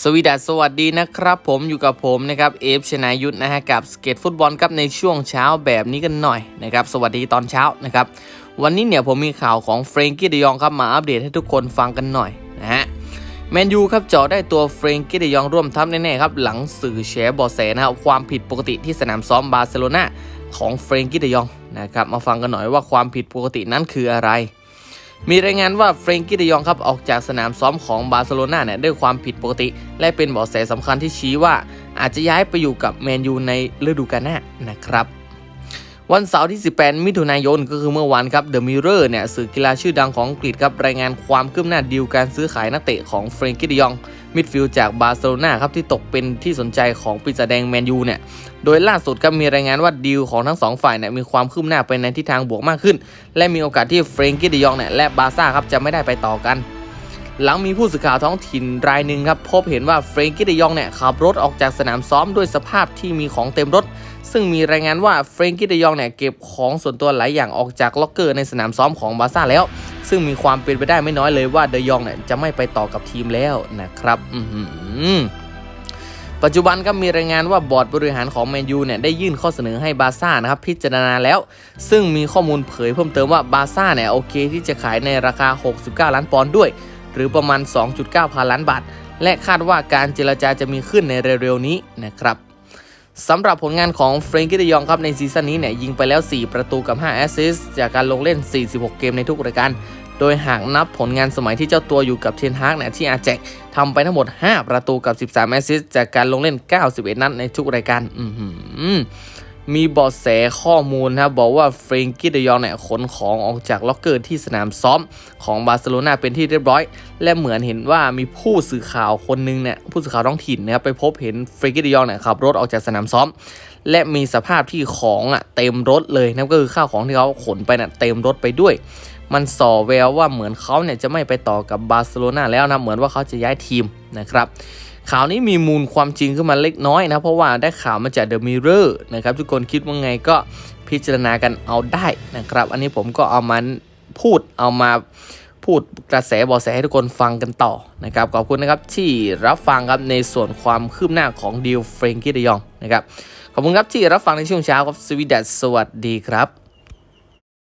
สวีดัสสวัสดีนะครับ ผมอยู่กับผมนะครับเอฟชนายุทธนะฮะกับสเก็ตฟุตบอลครับในช่วงเช้าแบบนี้กันหน่อยนะครับสวัสดีตอนเช้านะครับวันนี้เนี่ยผมมีข่าวของเฟรงกี้เดยองครับมาอัปเดตให้ทุกคนฟังกันหน่อยนะฮะแมนยูครับเจาะได้ตัวเฟรงกี้เดยองร่วมทัพแน่ๆครับหลังสื่อแฉเบอแสนะครับความผิดปกติที่สนามซ้อมบาร์เซโลนาของเฟรงกี้เดยองนะครับมาฟังกันหน่อยว่าความผิดปกตินั้นคืออะไร มีรายงานว่าเฟรงกี้เดยองครับออกจากสนามซ้อมของบาร์เซโลนาเนี่ยด้วยความผิดปกติ และเป็นเบาะแสสำคัญที่ชี้ว่าอาจจะย้ายไปอยู่กับแมนยูในฤดูกาลหน้านะครับ วันเสาร์ที่ 18 มิถุนายนก็คือเมื่อวานครับเดอะมิเรอร์เนี่ยสื่อกีฬาชื่อดังของอังกฤษครับรายงานความคืบหน้าดีลการซื้อขายนักเตะของเฟรงกี้เดยอง มิดฟิลด์จากบาร์เซโลนาครับที่ตกเป็นที่สนใจของปีศาจแดงแมนยูเนี่ย โดยล่าสุดครับมีรายงานว่าดีลของทั้งสองฝ่ายเนี่ยมีความคืบหน้าไปในทิศทางบวกมากขึ้น และมีโอกาสที่เฟรงกี้เดยองเนี่ยและบาร์ซ่าครับจะไม่ได้ไปต่อกัน หลังมีผู้สื่อข่าวท้องถิ่นรายหนึ่งครับพบเห็นว่าเฟรงกี้เดยองเนี่ยขับรถออกจากสนามซ้อมด้วยสภาพที่มีของเต็มรถ ซึ่งมีรายงานว่าเฟรงกี้เดยองเนี่ยเก็บของส่วนตัวหลายอย่างออกจากล็อกเกอร์ในสนามซ้อมของบาร์ซ่าแล้ว ซึ่งมีความเป็นไปได้ไม่น้อยเลยว่าเดยองเนี่ยจะไม่ไปต่อกับทีมแล้วนะครับอืปัจจุบันก็มีรายงานว่าบอร์ดบริหารของแมนยูเนี่ยได้ยื่นข้อเสนอให้บาซ่านะครับพิจารณาแล้ว ซึ่งมีข้อมูลเผยเพิ่มเติมว่าบาซ่าเนี่ยโอเคที่จะขายในราคา 69 ล้านปอนด์ด้วย หรือประมาณ 2.9 พันล้านบาท และคาดว่าการเจรจาจะมีขึ้นในเร็วๆนี้นะครับ สำหรับผลงานของเฟรนกี้ดยองครับในซีซั่นนี้เนี่ยยิงไปแล้ว 4 ประตูกับ 5 แอสซิสต์จากการลงเล่น 46 เกมในทุกรายการ โดยหากนับผลงานสมัยที่เจ้าตัวอยู่กับเทนฮากเนี่ยที่อาแจกทำไปทั้งหมด 5 ประตูกับ 13 แอสซิสต์จากการลงเล่น 91 นัดในทุกรายการ อื มีเบาะแสข้อมูลนะครับบอกว่าเฟรงกี้เดยองเนี่ยขนของออกจากล็อกเกอร์ที่สนามซ้อมของบาร์เซโลนาเป็นที่เรียบร้อย และเหมือนเห็นว่ามีผู้สื่อข่าวคนหนึงเนี่ยผู้สื่อข่าวท้องถิ่นนะครับไปพบเห็นเฟรงกี้เดยองเนี่ยขับรถออกจากสนามซ้อม และมีสภาพที่ของอะเต็มรถเลยนั่นก็คือข้าวของที่เขาขนไปน่ะเต็มรถไปด้วยมันส่อแววว่าเหมือนเขาเนี่ยจะไม่ไปต่อกับบาร์เซโลนาแล้วนะเหมือนว่าเขาจะย้ายทีมนะครับ ข่าวนี้มีมูลความจริงขึ้นมาเล็กน้อยนะ เพราะว่าได้ข่าวมาจาก The Mirror นะครับทุกคนคิดว่าไงก็พิจารณากันเอาได้นะครับ อันนี้ผมก็เอามาพูดเอามาพูดกระแสบอแสให้ทุกคนฟังกันต่อนะครับขอบคุณนะครับที่รับฟังครับในส่วนความคืบหน้าของดีลเฟรงกี้ดยองนะครับขอบคุณครับที่รับฟังในช่วงเช้าครับสวีดัสสวัสดีครับ